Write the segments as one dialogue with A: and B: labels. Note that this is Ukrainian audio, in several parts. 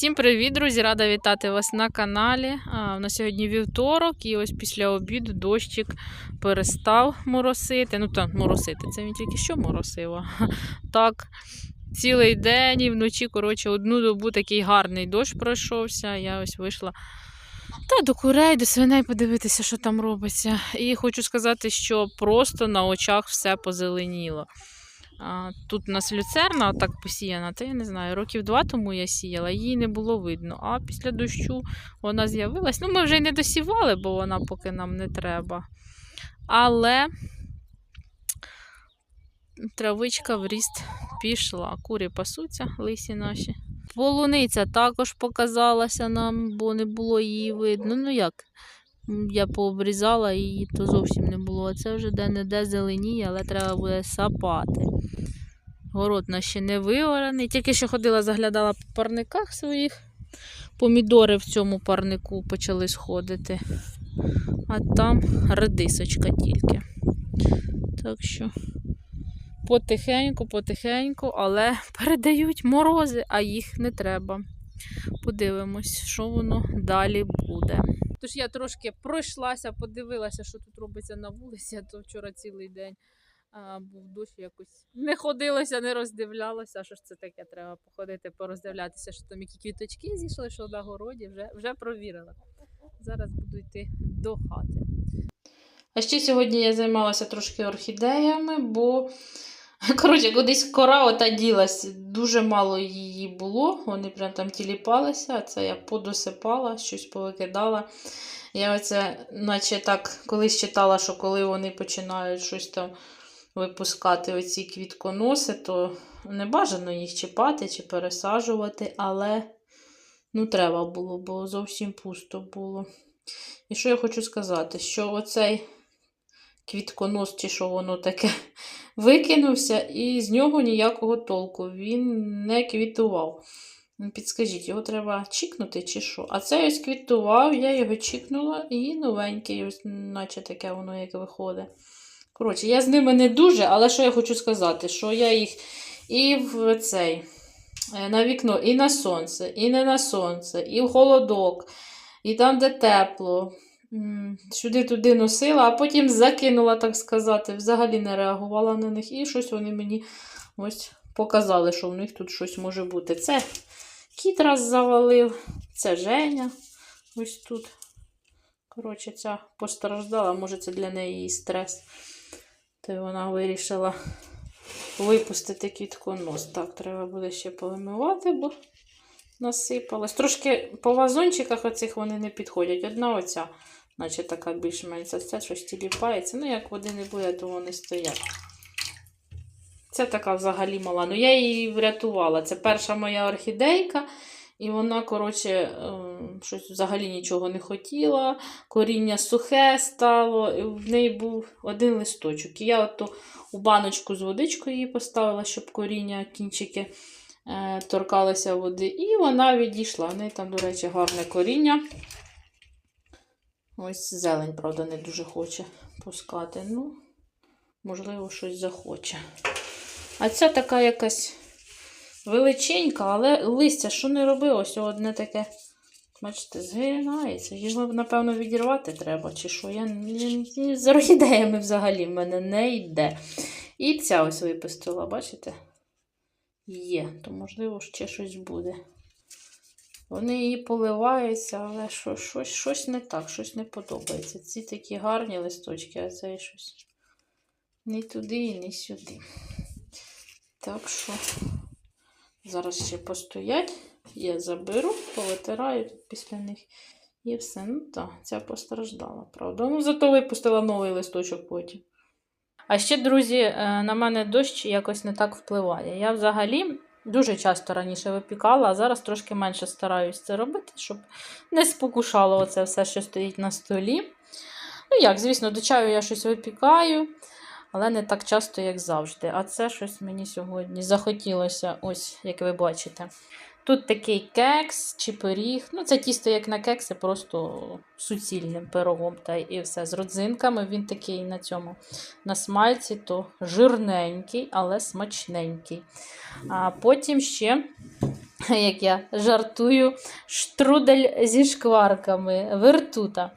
A: Всім привіт, друзі! Рада вітати вас на каналі. А, у нас сьогодні вівторок, і ось після обіду дощик перестав моросити. Ну так, моросити. Це він тільки що моросив. а Так, цілий день і вночі, коротше, одну добу такий гарний дощ пройшовся. Я ось вийшла та до курей, до свиней подивитися, що там робиться. І хочу сказати, що просто на очах все позеленіло. Тут у нас люцерна так посіяна, та я не знаю, років два тому я сіяла, її не було видно. А після дощу вона з'явилась. Ну, ми вже й не досівали, бо вона поки нам не треба. Але травичка в ріст пішла. Курі пасуться, лисі наші. Полуниця також показалася нам, бо не було її видно. Ну як? Я пообрізала її, то зовсім не було. А це вже де-не-де зеленіє, але треба буде сапати. Город наш ще не виорений. Тільки що ходила, заглядала по парниках своїх. Помідори в цьому парнику почали сходити. А там редисочка тільки. Так що потихеньку, потихеньку, але передають морози, а їх не треба. Подивимось, що воно далі буде. Тож я трошки пройшлася, подивилася, що тут робиться на вулиці, а то вчора цілий день а, був дощ якось не ходилося, не роздивлялася. Що ж це таке? Треба походити, пороздивлятися, що там які квіточки зійшли, що на городі, вже, вже провірила. Зараз буду йти до хати. А ще сьогодні я займалася трошки орхідеями, бо коротше, кудись кора ота ділась, дуже мало її було. Вони прям там тіліпалися, а це я подосипала, щось повикидала. Я оце, наче так, колись читала, що коли вони починають щось там випускати оці квітконоси, то не бажано їх чіпати чи пересаджувати, але ну, треба було, бо зовсім пусто було. І що я хочу сказати, що оцей квітконос, чи що воно таке, викинувся, і з нього ніякого толку. Він не квітував. Підскажіть, його треба чікнути чи що? А це ось квітував, я його чікнула, і новенький, ось, наче таке воно як виходить. Коротше, я з ними не дуже, але що я хочу сказати, що я їх і в цей, е, на вікно, і на сонце, і не на сонце, і в холодок, і там, де тепло. Сюди-туди носила, а потім закинула, так сказати, взагалі не реагувала на них. І щось вони мені ось показали, що в них тут щось може бути. Це кіт раз завалив, це Женя. Ось тут. Коротше, ця постраждала, може, це для неї стрес. То вона вирішила випустити квітконос. Так, треба буде ще повимивати, бо насипалось. Трошки по вазончиках оцих вони не підходять. Одна оця, наче така більш-менш це щось тіліпається. Ну, як води не буде, то вони стоять. Це така взагалі мала. Ну, я її врятувала. Це перша моя орхідейка. І вона, коротше, ем, щось взагалі нічого не хотіла. Коріння сухе стало, і в неї був один листочок. І я ото у баночку з водичкою її поставила, щоб коріння, кінчики е, торкалися води. І вона відійшла. В неї там, до речі, гарне коріння. Ось зелень, правда, не дуже хоче пускати. Ну, можливо, щось захоче. А ця така якась величенька, але листя, що не роби, ось одне таке. Бачите, згинається. Його, напевно, відірвати треба, чи що. Я, з орхідеями взагалі в мене не йде. І ця ось випустила, бачите? Є, то, можливо, ще щось буде. Вони її поливаються, але що, щось, щось не так, щось не подобається. Ці такі гарні листочки, а це щось не туди і не сюди. Так що зараз ще постоять. Я заберу, повитираю після них. І все. Ну так, ця постраждала, правда. Ну, зато випустила новий листочок потім. А ще, друзі, е, на мене дощ якось не так впливає. Я взагалі дуже часто раніше випікала, а зараз трошки менше стараюсь це робити, щоб не спокушало оце все, що стоїть на столі. Ну як, звісно, до чаю я щось випікаю, але не так часто, як завжди. А це щось мені сьогодні захотілося, ось, як ви бачите. Тут такий кекс чи пиріг. Ну, це тісто, як на кекси, просто суцільним пирогом. Та і все з родзинками. Він такий на цьому на смальці, то жирненький, але смачненький. А потім ще як я жартую, штрудель зі шкварками, вертута.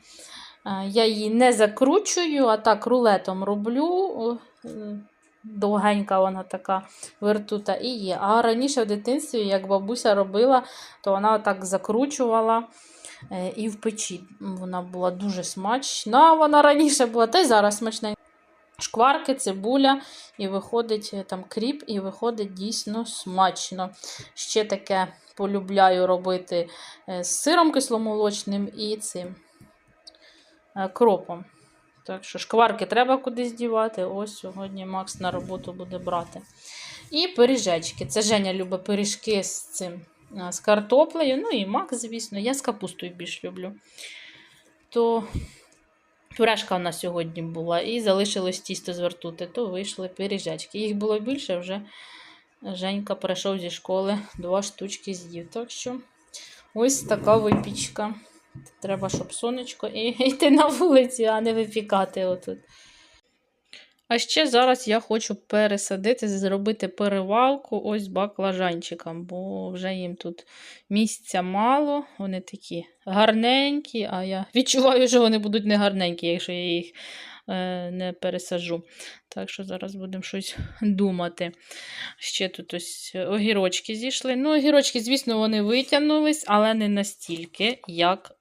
A: Я її не закручую, а так рулетом роблю. Довгенька вона така вертута і є. А раніше в дитинстві, як бабуся робила, то вона так закручувала е, і в печі. Вона була дуже смачна. Вона раніше була, та й зараз смачна. Шкварки, цибуля, і виходить е, там кріп, і виходить дійсно смачно. Ще таке полюбляю робити е, з сиром кисломолочним і цим кропом. Так що шкварки треба кудись дівати. Ось сьогодні Макс на роботу буде брати. І пиріжечки. Це Женя любить пиріжки з цим, е, з картоплею. Ну і Макс, звісно, я з капустою більш люблю. То пюрешка у нас сьогодні була, і залишилось тісто звертути, то вийшли пиріжечки. Їх було більше, вже Женька прийшов зі школи, два штучки з'їв. Так що ось така випічка. Треба, щоб сонечко і йти на вулицю, а не випікати отут. А ще зараз я хочу пересадити, зробити перевалку ось баклажанчикам, бо вже їм тут місця мало. Вони такі гарненькі, а я відчуваю, що вони будуть не гарненькі, якщо я їх е, не пересаджу. Так що зараз будемо щось думати. Ще тут ось огірочки зійшли. Ну, огірочки, звісно, вони витягнулись, але не настільки, як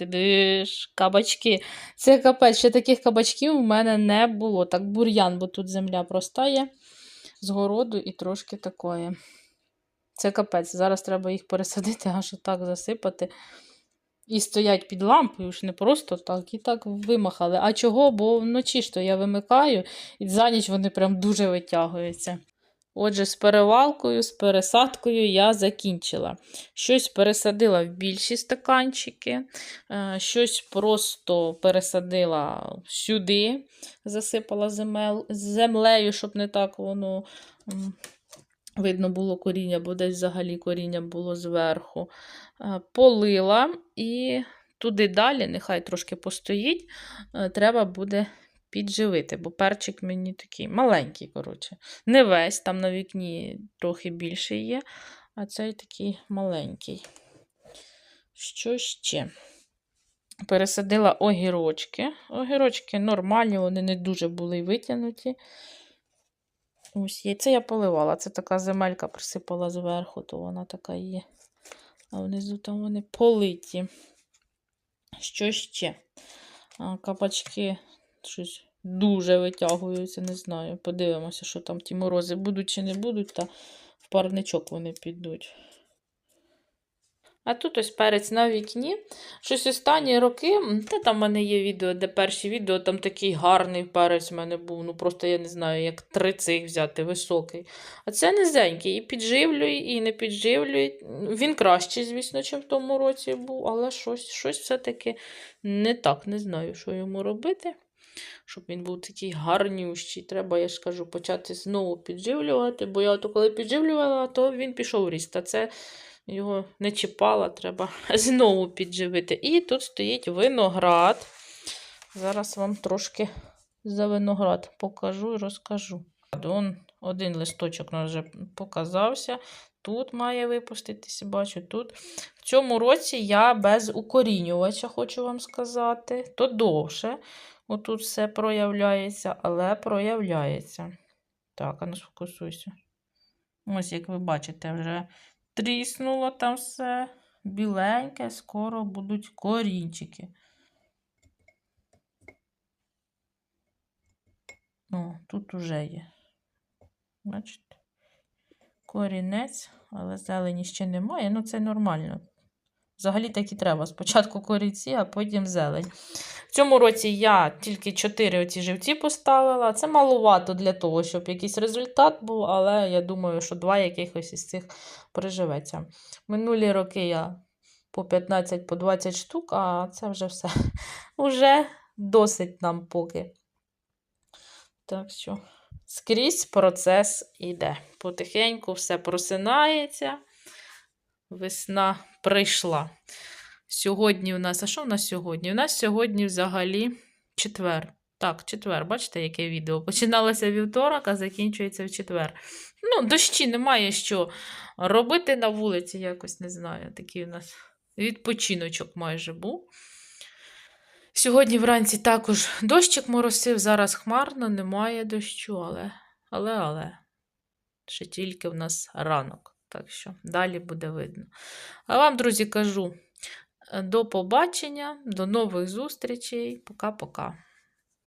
A: ти дивиш, кабачки. Це капець, ще таких кабачків у мене не було. Так бур'ян, бо тут земля простає з городу і трошки такої. Це капець. Зараз треба їх пересадити, аж отак засипати. І стоять під лампою, ж не просто так, і так вимахали. А чого? Бо вночі ж то я вимикаю, і за ніч вони прям дуже витягуються. Отже, з перевалкою, з пересадкою я закінчила. Щось пересадила в більші стаканчики, е, щось просто пересадила сюди, засипала землею, щоб не так воно видно було коріння, бо десь взагалі коріння було зверху. Е, Полила і туди далі, нехай трошки постоїть, е, треба буде підживити, бо перчик мені такий маленький, коротше. Не весь, там на вікні трохи більше є, а цей такий маленький. Що ще? Пересадила огірочки. Огірочки нормальні, вони не дуже були витягнуті. Ось є. Це я поливала. Це така земелька присипала зверху, то вона така є. А внизу там вони политі. Що ще? А, Кабачки щось дуже витягуються, не знаю. Подивимося, що там ті морози будуть чи не будуть, та в парничок вони підуть. А тут ось перець на вікні. Щось останні роки, та там в мене є відео, де перші відео, там такий гарний перець в мене був. Ну просто я не знаю, як три цих взяти, високий. А це низенький. І підживлює, і не підживлює. Він кращий, звісно, чим в тому році був, але щось, щось все-таки не так. Не знаю, що йому робити. Щоб він був такий гарнющий. Треба, я ж кажу, почати знову підживлювати, бо я то коли підживлювала, то він пішов ріст. А це його не чіпала, треба знову підживити. І тут стоїть виноград. Зараз вам трошки за виноград покажу і розкажу. Он один листочок у нас вже показався. Тут має випуститися, бачу, тут. В цьому році я без укорінювача, хочу вам сказати. То довше. Отут все проявляється, але проявляється. Так, а ну сфокусуйся. Ось, як ви бачите, вже тріснуло там все. Біленьке, скоро будуть корінчики. О, тут уже є. Бачите? Корінець, але зелені ще немає. Ну, це нормально. Взагалі так і треба. Спочатку корінці, а потім зелень. В цьому році я тільки 4 оці живці поставила. Це маловато для того, щоб якийсь результат був, але я думаю, що два якихось із цих приживеться. Минулі роки я по 15 по 20 штук, а це вже все. Уже досить нам поки. Так що скрізь процес іде. Потихеньку все просинається. Весна прийшла. Сьогодні у нас, а що в нас сьогодні? У нас сьогодні взагалі четвер. Так, четвер, бачите, яке відео? Починалося вівторок, а закінчується в четвер. Ну, дощі немає що робити на вулиці, якось не знаю. Такий у нас відпочиночок майже був. Сьогодні вранці також дощик моросив, зараз хмарно, немає дощу, але, але, але. Ще тільки в нас ранок. Так що далі буде видно. А вам, друзі, кажу, до побачення, до нових зустрічей. Пока-пока.